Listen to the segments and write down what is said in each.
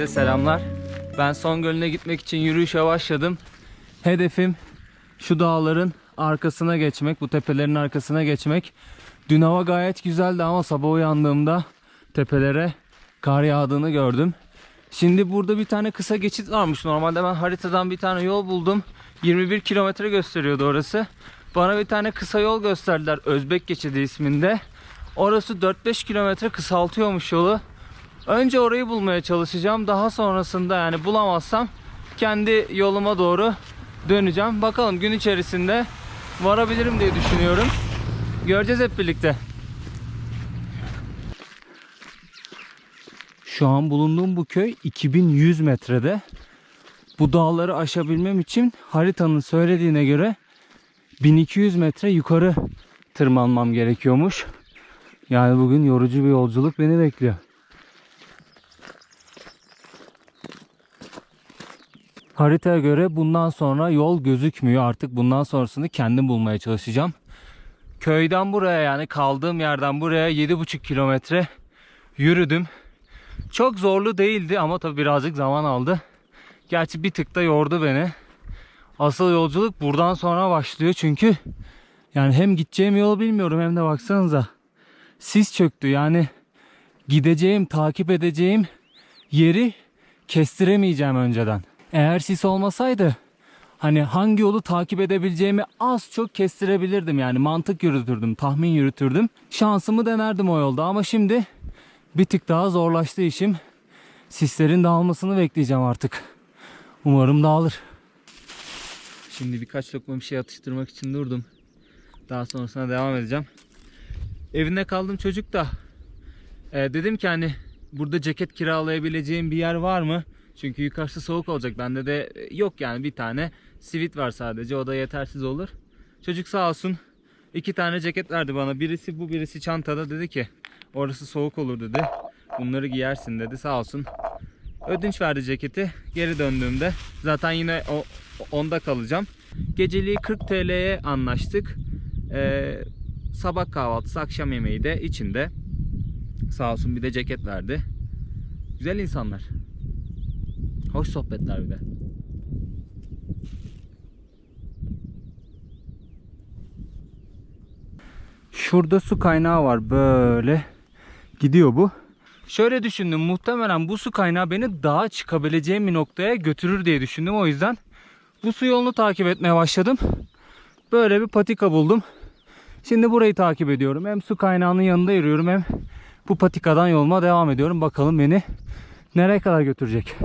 Herkese selamlar. Ben Son Gölü'ne gitmek için yürüyüşe başladım. Hedefim şu dağların arkasına geçmek, bu tepelerin arkasına geçmek. Dün hava gayet güzeldi ama sabah uyandığımda tepelere kar yağdığını gördüm. Şimdi burada bir tane kısa geçit varmış. Normalde ben haritadan bir tane yol buldum. 21 kilometre gösteriyordu orası. Bana bir tane kısa yol gösterdiler. Özbek geçidi isminde. Orası 4-5 kilometre kısaltıyormuş yolu. Önce orayı bulmaya çalışacağım. Daha sonrasında yani bulamazsam kendi yoluma doğru döneceğim. Bakalım gün içerisinde varabilirim diye düşünüyorum. Göreceğiz hep birlikte. Şu an bulunduğum bu köy 2100 metrede. Bu dağları aşabilmem için haritanın söylediğine göre 1200 metre yukarı tırmanmam gerekiyormuş. Yani bugün yorucu bir yolculuk beni bekliyor. Haritaya göre bundan sonra yol gözükmüyor. Artık bundan sonrasını kendim bulmaya çalışacağım. Köyden buraya yani kaldığım yerden buraya 7,5 kilometre yürüdüm. Çok zorlu değildi ama tabii birazcık zaman aldı. Gerçi bir tık da yordu beni. Asıl yolculuk buradan sonra başlıyor çünkü yani hem gideceğim yolu bilmiyorum hem de baksanıza sis çöktü yani gideceğim takip edeceğim yeri kestiremeyeceğim önceden. Eğer sis olmasaydı hani hangi yolu takip edebileceğimi az çok kestirebilirdim. Yani mantık yürütürdüm tahmin yürütürdüm. Şansımı denerdim o yolda ama şimdi bir tık daha zorlaştı işim. Sislerin dağılmasını bekleyeceğim artık. Umarım dağılır. Şimdi birkaç lokma bir şey atıştırmak için durdum. Daha sonrasına devam edeceğim. Evinde kaldım çocuk da. E, dedim ki hani burada ceket kiralayabileceğim bir yer var mı? Çünkü yukarısı soğuk olacak. Bende de e, yok yani bir tane sivit var sadece. O da yetersiz olur. Çocuk sağ olsun iki tane ceket verdi bana. Birisi bu birisi çantada dedi ki orası soğuk olur dedi. Bunları giyersin dedi sağ olsun. Ödünç verdi ceketi. Geri döndüğümde zaten yine o onda kalacağım. Geceliği 40 TL'ye anlaştık. Ee, sabah kahvaltısı, akşam yemeği de içinde. Sağ olsun bir de ceket verdi. Güzel insanlar. Hoş sohbetler bir de. Şurada su kaynağı var böyle. Gidiyor bu. Şöyle düşündüm muhtemelen bu su kaynağı beni dağa çıkabileceğim bir noktaya götürür diye düşündüm. O yüzden bu su yolunu takip etmeye başladım. Böyle bir patika buldum. Şimdi burayı takip ediyorum. Hem su kaynağının yanında yürüyorum hem bu patikadan yoluma devam ediyorum. Bakalım beni nereye kadar götürecek.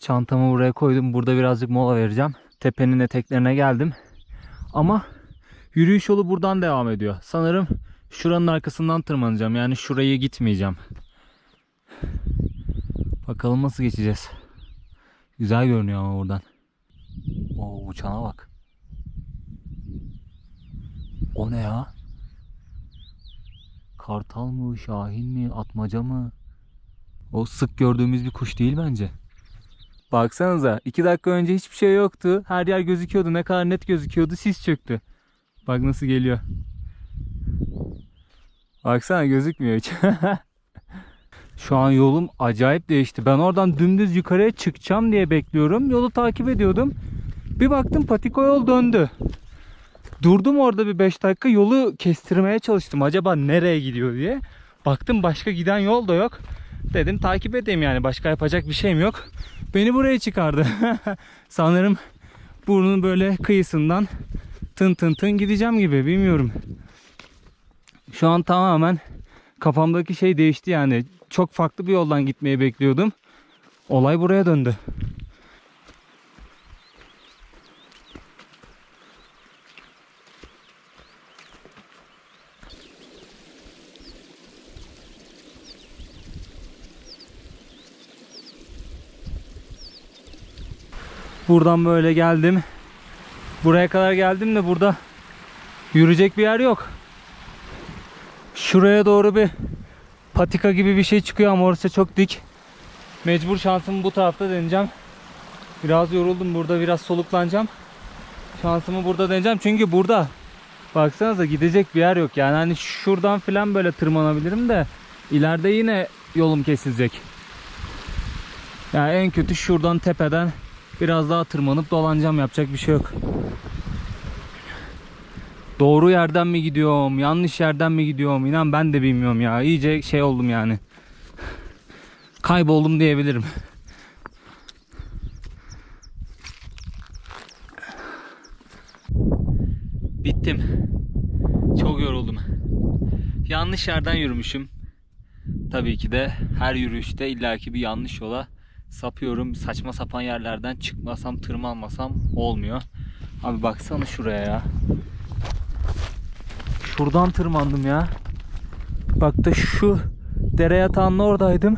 Çantamı buraya koydum. Burada birazcık mola vereceğim. Tepenin eteklerine geldim. Ama yürüyüş yolu buradan devam ediyor. Sanırım şuranın arkasından tırmanacağım. Yani şurayı gitmeyeceğim. Bakalım nasıl geçeceğiz. Güzel görünüyor ama buradan. Oo uçana bak. O ne ya? Kartal mı, şahin mi, atmaca mı? O sık gördüğümüz bir kuş değil bence. Baksanıza 2 dakika önce hiçbir şey yoktu. Her yer gözüküyordu. Ne kadar net gözüküyordu. Sis çöktü. Bak nasıl geliyor. Baksana gözükmüyor hiç. Şu an yolum acayip değişti. Ben oradan dümdüz yukarıya çıkacağım diye bekliyorum. Yolu takip ediyordum. Bir baktım patiko yol döndü. Durdum orada bir 5 dakika yolu kestirmeye çalıştım. Acaba nereye gidiyor diye. Baktım başka giden yol da yok. Dedim takip edeyim yani başka yapacak bir şeyim yok. Beni buraya çıkardı. Sanırım burnun böyle kıyısından tın tın tın gideceğim gibi bilmiyorum. Şu an tamamen kafamdaki şey değişti yani. Çok farklı bir yoldan gitmeyi bekliyordum. Olay buraya döndü. Buradan böyle geldim. Buraya kadar geldim de burada yürüyecek bir yer yok. Şuraya doğru bir patika gibi bir şey çıkıyor ama orası çok dik. Mecbur şansımı bu tarafta deneyeceğim. Biraz yoruldum burada biraz soluklanacağım. Şansımı burada deneyeceğim çünkü burada baksanıza gidecek bir yer yok. Yani hani şuradan falan böyle tırmanabilirim de ileride yine yolum kesilecek. Yani en kötü şuradan tepeden biraz daha tırmanıp dolanacağım yapacak bir şey yok. Doğru yerden mi gidiyorum, yanlış yerden mi gidiyorum inan ben de bilmiyorum ya. İyice şey oldum yani. Kayboldum diyebilirim. Bittim. Çok yoruldum. Yanlış yerden yürümüşüm. Tabii ki de her yürüyüşte illaki bir yanlış yola sapıyorum. Saçma sapan yerlerden çıkmasam, tırmanmasam olmuyor. Abi baksana şuraya ya. Şuradan tırmandım ya. Bak da şu dere yatağının oradaydım.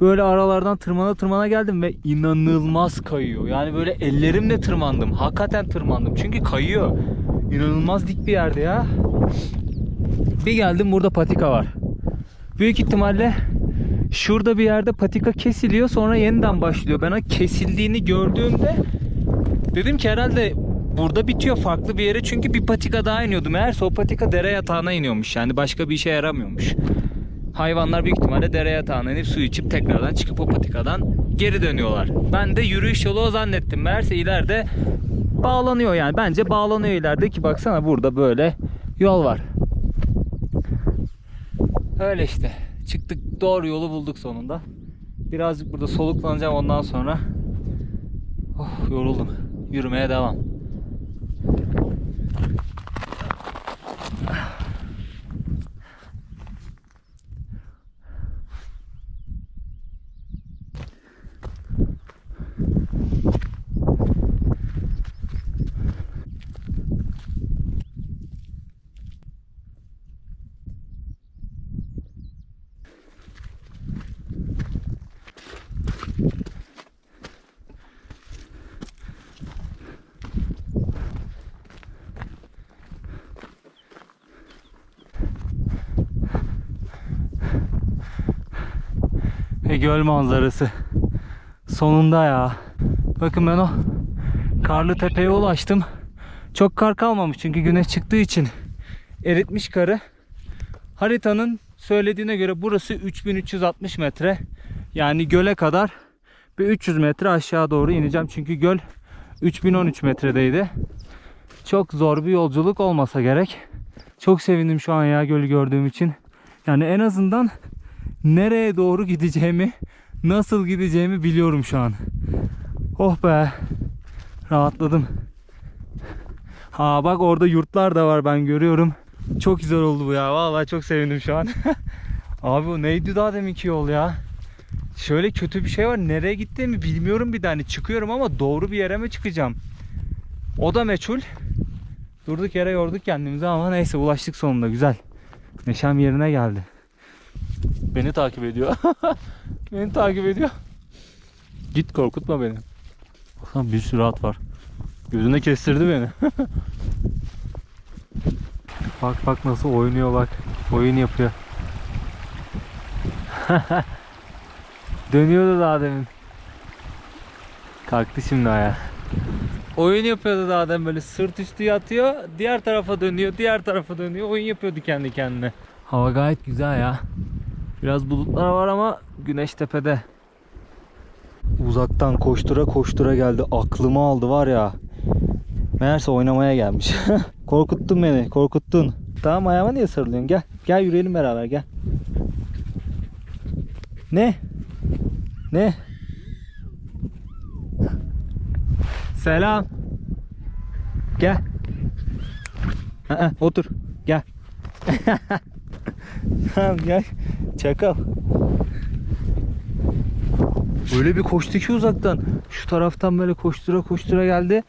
Böyle aralardan tırmana tırmana geldim ve inanılmaz kayıyor. Yani böyle ellerimle tırmandım. Hakikaten tırmandım. Çünkü kayıyor. İnanılmaz dik bir yerde ya. Bir geldim burada patika var. Büyük ihtimalle şurada bir yerde patika kesiliyor sonra yeniden başlıyor. Ben kesildiğini gördüğümde dedim ki herhalde burada bitiyor farklı bir yere çünkü bir patika daha iniyordum. Eğerse o patika dere yatağına iniyormuş yani başka bir işe yaramıyormuş. Hayvanlar büyük ihtimalle dere yatağına inip su içip tekrardan çıkıp o patikadan geri dönüyorlar. Ben de yürüyüş yolu o zannettim. Meğerse ileride bağlanıyor yani. Bence bağlanıyor ileride ki baksana burada böyle yol var. Öyle işte. Çıktık doğru yolu bulduk sonunda. Birazcık burada soluklanacağım ondan sonra. Oh, yoruldum. Yürümeye devam. Ve göl manzarası. Sonunda ya. Bakın ben o karlı tepeye ulaştım. Çok kar kalmamış çünkü güneş çıktığı için eritmiş karı. Haritanın söylediğine göre burası 3360 metre. Yani göle kadar bir 300 metre aşağı doğru ineceğim. Çünkü göl 3013 metredeydi. Çok zor bir yolculuk olmasa gerek. Çok sevindim şu an ya gölü gördüğüm için. Yani en azından nereye doğru gideceğimi, nasıl gideceğimi biliyorum şu an. Oh be. Rahatladım. Ha bak orada yurtlar da var ben görüyorum. Çok güzel oldu bu ya. Vallahi çok sevindim şu an. Abi o neydi daha deminki yol ya? Şöyle kötü bir şey var. Nereye gittiğimi bilmiyorum bir tane. Çıkıyorum ama doğru bir yere mi çıkacağım? O da meçhul. Durduk yere yorduk kendimizi ama neyse ulaştık sonunda. Güzel. Neşem yerine geldi. Beni takip ediyor. beni takip ediyor. Git korkutma beni. Baksana bir sürü at var. Gözüne kestirdi beni. bak bak nasıl oynuyor bak. Oyun yapıyor. Dönüyordu daha demin. Kalktı şimdi ayağa. Oyun yapıyordu daha demin böyle sırt üstü yatıyor. Diğer tarafa dönüyor, diğer tarafa dönüyor. Oyun yapıyordu kendi kendine. Hava gayet güzel ya. Biraz bulutlar var ama güneş tepede. Uzaktan koştura koştura geldi. Aklımı aldı var ya. Meğerse oynamaya gelmiş. Korkuttun beni. Korkuttun. Tamam ayağıma niye sarılıyorsun? Gel. Gel yürüyelim beraber gel. Ne? Ne? Selam. Gel. Aa, otur. Gel. Gel. Çakal. Öyle bir koştu ki uzaktan. Şu taraftan böyle koştura koştura geldi.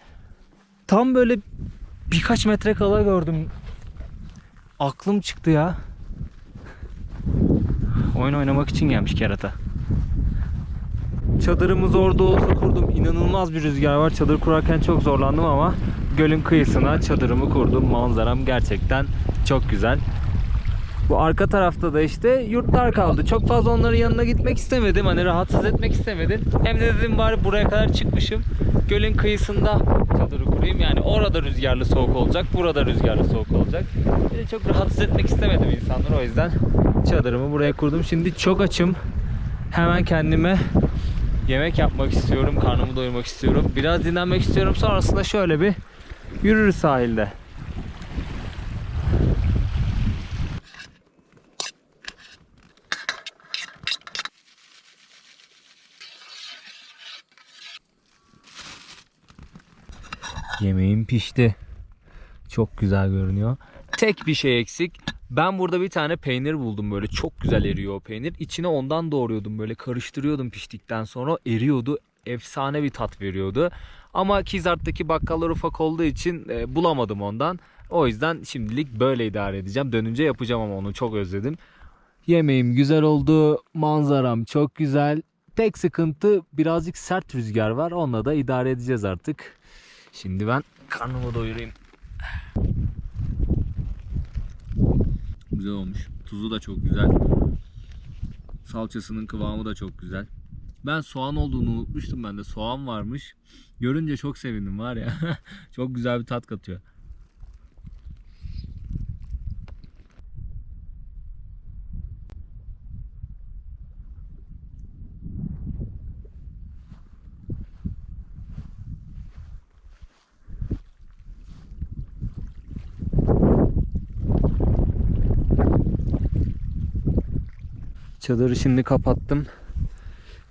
Tam böyle birkaç metre kala gördüm. Aklım çıktı ya. Oyun oynamak için gelmiş kerata. Çadırımız orada olsa kurdum. İnanılmaz bir rüzgar var. Çadır kurarken çok zorlandım ama gölün kıyısına çadırımı kurdum. Manzaram gerçekten çok güzel. Bu arka tarafta da işte yurtlar kaldı. Çok fazla onların yanına gitmek istemedim. Hani rahatsız etmek istemedim. Hem de dedim bari buraya kadar çıkmışım. Gölün kıyısında çadırı kurayım. Yani orada rüzgarlı soğuk olacak. Burada rüzgarlı soğuk olacak. Bir de çok rahatsız etmek istemedim insanları. O yüzden çadırımı buraya kurdum. Şimdi çok açım. Hemen kendime yemek yapmak istiyorum. Karnımı doyurmak istiyorum. Biraz dinlenmek istiyorum. Sonrasında şöyle bir yürürüz sahilde. Yemeğim pişti. Çok güzel görünüyor. Tek bir şey eksik. Ben burada bir tane peynir buldum böyle çok güzel eriyor o peynir. İçine ondan doğruyordum böyle karıştırıyordum piştikten sonra eriyordu. Efsane bir tat veriyordu. Ama Kizart'taki bakkallar ufak olduğu için e, bulamadım ondan. O yüzden şimdilik böyle idare edeceğim. Dönünce yapacağım ama onu çok özledim. Yemeğim güzel oldu. Manzaram çok güzel. Tek sıkıntı birazcık sert rüzgar var. Onunla da idare edeceğiz artık. Şimdi ben karnımı doyurayım. Güzel olmuş. Tuzu da çok güzel. Salçasının kıvamı da çok güzel. Ben soğan olduğunu unutmuştum ben de. Soğan varmış. Görünce çok sevindim var ya. çok güzel bir tat katıyor. Çadırı şimdi kapattım.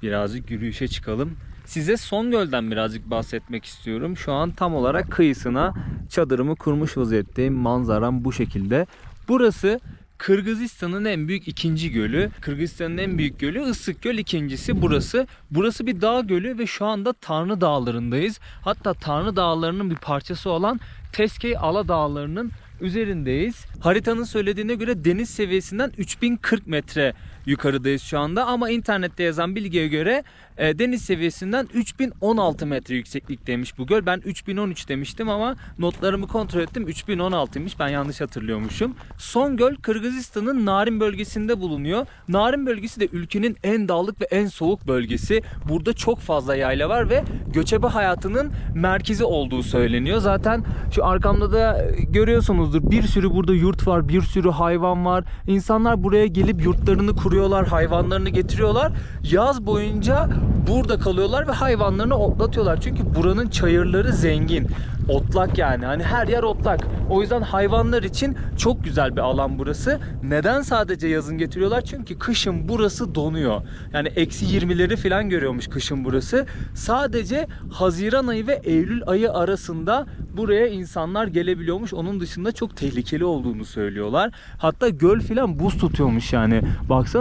Birazcık yürüyüşe çıkalım. Size Son Göl'den birazcık bahsetmek istiyorum. Şu an tam olarak kıyısına çadırımı kurmuş vaziyetteyim. Manzaram bu şekilde. Burası Kırgızistan'ın en büyük ikinci gölü. Kırgızistan'ın en büyük gölü Issık Göl ikincisi burası. Burası bir dağ gölü ve şu anda Tanrı Dağları'ndayız. Hatta Tanrı Dağları'nın bir parçası olan Teskey Ala Dağları'nın üzerindeyiz. Haritanın söylediğine göre deniz seviyesinden 3040 metre yukarıdayız şu anda ama internette yazan bilgiye göre e, deniz seviyesinden 3016 metre yükseklikteymiş bu göl. Ben 3013 demiştim ama notlarımı kontrol ettim 3016'ymış ben yanlış hatırlıyormuşum. Son göl Kırgızistan'ın Narin bölgesinde bulunuyor. Narin bölgesi de ülkenin en dağlık ve en soğuk bölgesi. Burada çok fazla yayla var ve göçebe hayatının merkezi olduğu söyleniyor. Zaten şu arkamda da e, görüyorsunuzdur bir sürü burada yurt var, bir sürü hayvan var. İnsanlar buraya gelip yurtlarını kuruyorlar, hayvanlarını getiriyorlar. Yaz boyunca burada kalıyorlar ve hayvanlarını otlatıyorlar. Çünkü buranın çayırları zengin. Otlak yani. Hani her yer otlak. O yüzden hayvanlar için çok güzel bir alan burası. Neden sadece yazın getiriyorlar? Çünkü kışın burası donuyor. Yani eksi 20'leri falan görüyormuş kışın burası. Sadece Haziran ayı ve Eylül ayı arasında buraya insanlar gelebiliyormuş. Onun dışında çok tehlikeli olduğunu söylüyorlar. Hatta göl filan buz tutuyormuş yani.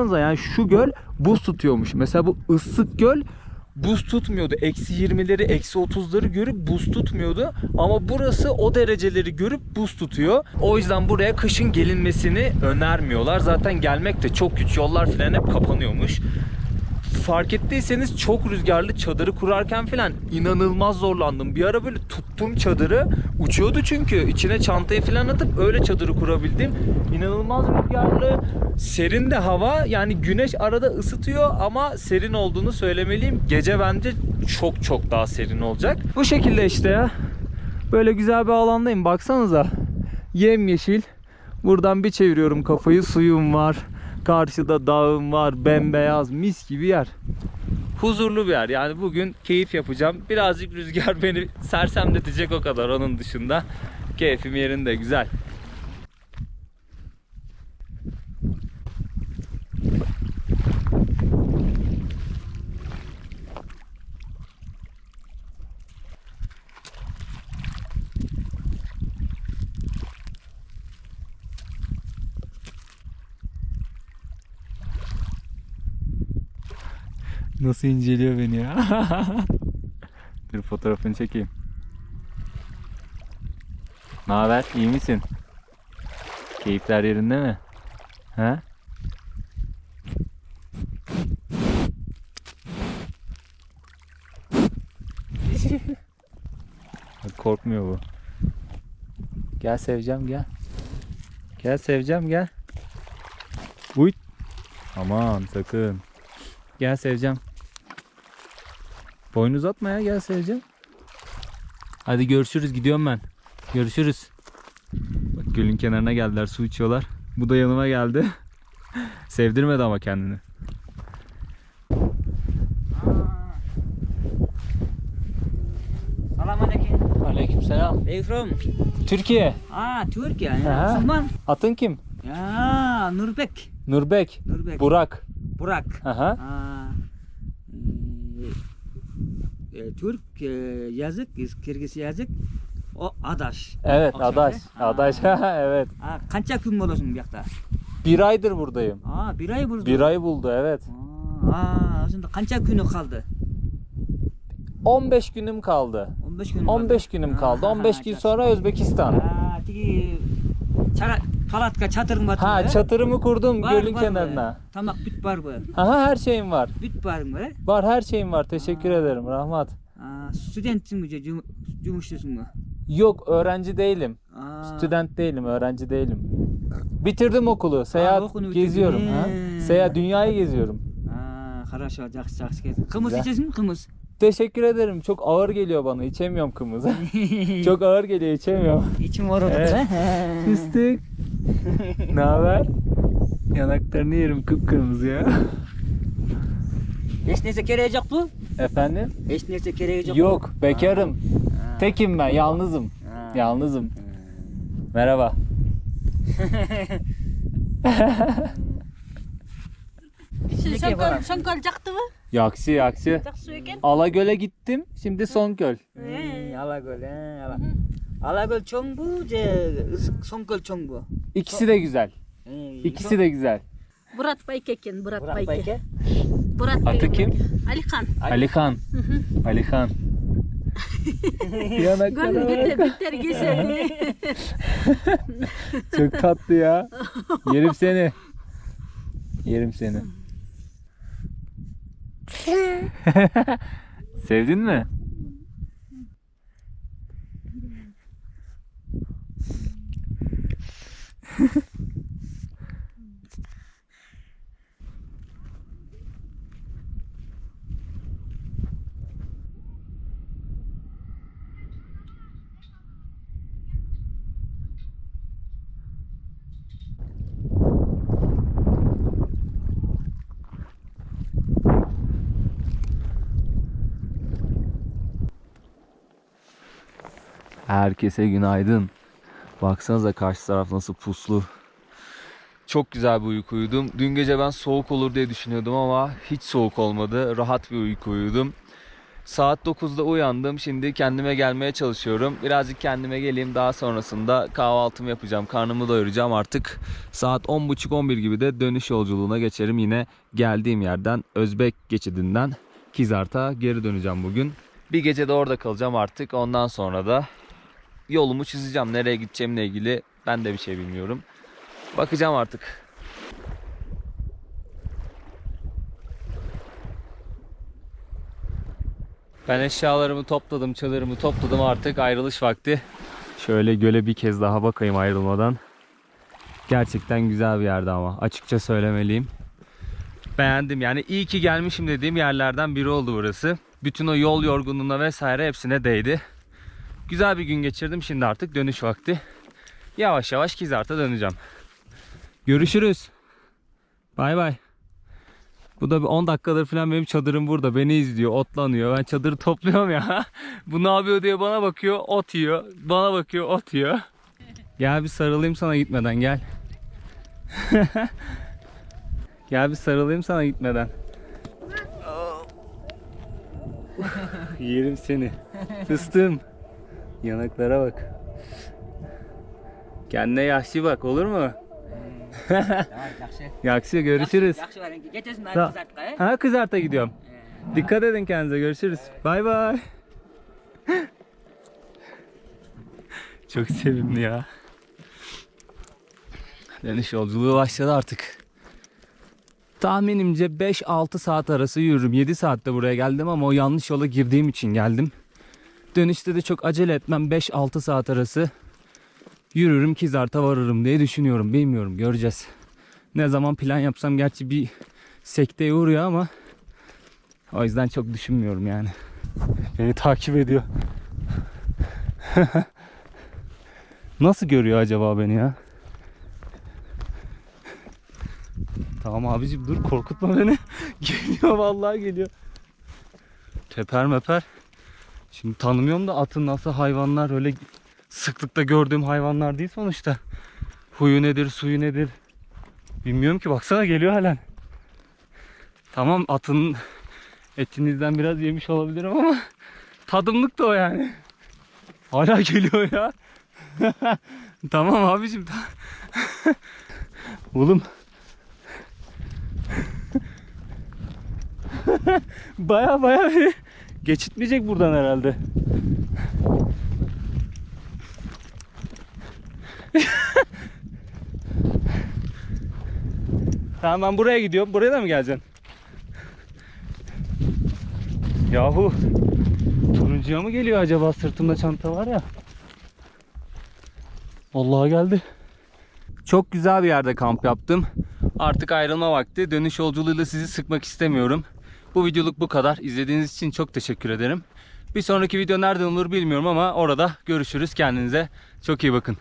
Baksanıza yani şu göl buz tutuyormuş. Mesela bu ıssık göl buz tutmuyordu. Eksi 20'leri, eksi 30'ları görüp buz tutmuyordu. Ama burası o dereceleri görüp buz tutuyor. O yüzden buraya kışın gelinmesini önermiyorlar. Zaten gelmek de çok güç. Yollar falan hep kapanıyormuş. Fark ettiyseniz çok rüzgarlı çadırı kurarken falan inanılmaz zorlandım. Bir ara böyle tuttum çadırı uçuyordu çünkü içine çantayı falan atıp öyle çadırı kurabildim. İnanılmaz rüzgarlı, serin de hava yani güneş arada ısıtıyor ama serin olduğunu söylemeliyim. Gece bence çok çok daha serin olacak. Bu şekilde işte ya. Böyle güzel bir alandayım baksanıza. Yemyeşil. Buradan bir çeviriyorum kafayı suyum var. Karşıda dağım var, bembeyaz, mis gibi yer. Huzurlu bir yer. Yani bugün keyif yapacağım. Birazcık rüzgar beni sersemletecek o kadar onun dışında. Keyfim yerinde güzel. Nasıl inceliyor beni ya. Bir fotoğrafını çekeyim. Ne haber? İyi misin? Keyifler yerinde mi? He? Korkmuyor bu. Gel seveceğim gel. Gel seveceğim gel. Uy. Aman sakın. Gel seveceğim. Boynu uzatma ya gel seveceğim. Hadi görüşürüz gidiyorum ben. Görüşürüz. Bak gölün kenarına geldiler su içiyorlar. Bu da yanıma geldi. Sevdirmedi ama kendini. Salam aleyküm. Aleykümselam. Where you from? Türkiye. Ah, Türkiye. Aha. Ya. Müslüman. Atın kim? Ya, Nurbek. Nurbek. Nurbek. Burak. Burak. Aha. Ah, e, Türk e, yazık, Kırgız yazık. O adaş. Evet Akşam adaş. Ha. Adaş. evet. Ha, kança gün olursun bu yakta? Bir aydır buradayım. Aa, bir ay burada. Bir ay buldu evet. Aa, aslında kança günü kaldı? 15 günüm kaldı. 15 gün 15 günüm kaldı. 15 gün sonra Özbekistan. Aa, çara, palatka çadırın var. Ha çatırımı kurdum Var, gölün var kenarına. mı? Tamam, büt var mı? Aha her şeyim var. Büt var mı? Var her şeyim var. Teşekkür ederim Rahmat. Aa, studentsin mi? Cum, cumuşlusun mu? Yok öğrenci değilim. Aa, Student değilim, öğrenci değilim. Bitirdim okulu. Seyahat okulu bitirdin. geziyorum. Ha? He. Seyahat dünyayı geziyorum. Aa, хорошо, жақсы, жақсы gezdin. Kımız Güzel. içesin mi kımız? Teşekkür ederim. Çok ağır geliyor bana. İçemiyorum kımızı. Çok ağır geliyor, içemiyorum. İçim var orada. Evet. Fıstık. ne haber? Yanaklarını yerim kıpkırmızı ya. Hiç neyse kereyecek bu. Efendim? Hiç neyse kereyecek Yok bekarım. Ha. Tekim ben yalnızım. Ha. Yalnızım. Ha. Merhaba. Şimdi Şangöl, Şangöl çaktı mı? Yaksi yaksi. Ala göle gittim. Şimdi son göl. Hmm, Alagöl he. Ala. Alagöl Çongbu, ce Songköl Çongbu. İkisi de güzel. Ee, İkisi de güzel. Burat Bayke ekan, Burat, Bayke. Bayke. Burat Bayke. Ati kim? Alihan. Alihan. Alihan. Yanakları. bitter, bitter geçerli. Çok tatlı ya. Yerim seni. Yerim seni. Sevdin mi? Herkese günaydın. Baksanıza karşı taraf nasıl puslu. Çok güzel bir uyku uyudum. Dün gece ben soğuk olur diye düşünüyordum ama hiç soğuk olmadı. Rahat bir uyku uyudum. Saat 9'da uyandım. Şimdi kendime gelmeye çalışıyorum. Birazcık kendime geleyim. Daha sonrasında kahvaltımı yapacağım. Karnımı doyuracağım artık. Saat 10.30-11 gibi de dönüş yolculuğuna geçerim. Yine geldiğim yerden Özbek geçidinden Kizart'a geri döneceğim bugün. Bir gece de orada kalacağım artık. Ondan sonra da yolumu çizeceğim. Nereye gideceğimle ilgili ben de bir şey bilmiyorum. Bakacağım artık. Ben eşyalarımı topladım, çadırımı topladım artık ayrılış vakti. Şöyle göle bir kez daha bakayım ayrılmadan. Gerçekten güzel bir yerdi ama açıkça söylemeliyim. Beğendim yani iyi ki gelmişim dediğim yerlerden biri oldu burası. Bütün o yol yorgunluğuna vesaire hepsine değdi. Güzel bir gün geçirdim şimdi artık dönüş vakti. Yavaş yavaş Kizart'a döneceğim. Görüşürüz. Bay bay. Bu da bir 10 dakikadır falan benim çadırım burada. Beni izliyor, otlanıyor. Ben çadırı topluyorum ya. Bu ne yapıyor diye bana bakıyor, ot yiyor. Bana bakıyor, ot yiyor. Gel bir sarılayım sana gitmeden gel. gel bir sarılayım sana gitmeden. Yerim seni. Fıstığım. Yanaklara bak. Kendine yaşlı bak olur mu? Yaxşı. Yakşı görüşürüz. Yaxşı var. Geçesin kızartma, he? Ha kızarta gidiyorum. Dikkat edin kendinize görüşürüz. Bay bay. Çok sevimli ya. Dönüş yolculuğu başladı artık. Tahminimce 5-6 saat arası yürürüm. 7 saatte buraya geldim ama o yanlış yola girdiğim için geldim. Dönüşte de çok acele etmem. 5-6 saat arası yürürüm Kizart'a varırım diye düşünüyorum. Bilmiyorum göreceğiz. Ne zaman plan yapsam gerçi bir sekteye uğruyor ama o yüzden çok düşünmüyorum yani. Beni takip ediyor. Nasıl görüyor acaba beni ya? Tamam abicim dur korkutma beni. geliyor vallahi geliyor. Teper meper. Şimdi tanımıyorum da atın nasıl hayvanlar öyle sıklıkta gördüğüm hayvanlar değil sonuçta. Huyu nedir, suyu nedir? Bilmiyorum ki baksana geliyor halen. Tamam atın etinizden biraz yemiş olabilirim ama tadımlık da o yani. Hala geliyor ya. tamam abicim. Oğlum. baya baya beni geçitmeyecek buradan herhalde. Tamam ben buraya gidiyorum. Buraya da mı geleceksin? Yahu turuncuya mı geliyor acaba sırtımda çanta var ya? Vallahi geldi. Çok güzel bir yerde kamp yaptım. Artık ayrılma vakti. Dönüş yolculuğuyla sizi sıkmak istemiyorum. Bu videoluk bu kadar. İzlediğiniz için çok teşekkür ederim. Bir sonraki video nerede olur bilmiyorum ama orada görüşürüz. Kendinize çok iyi bakın.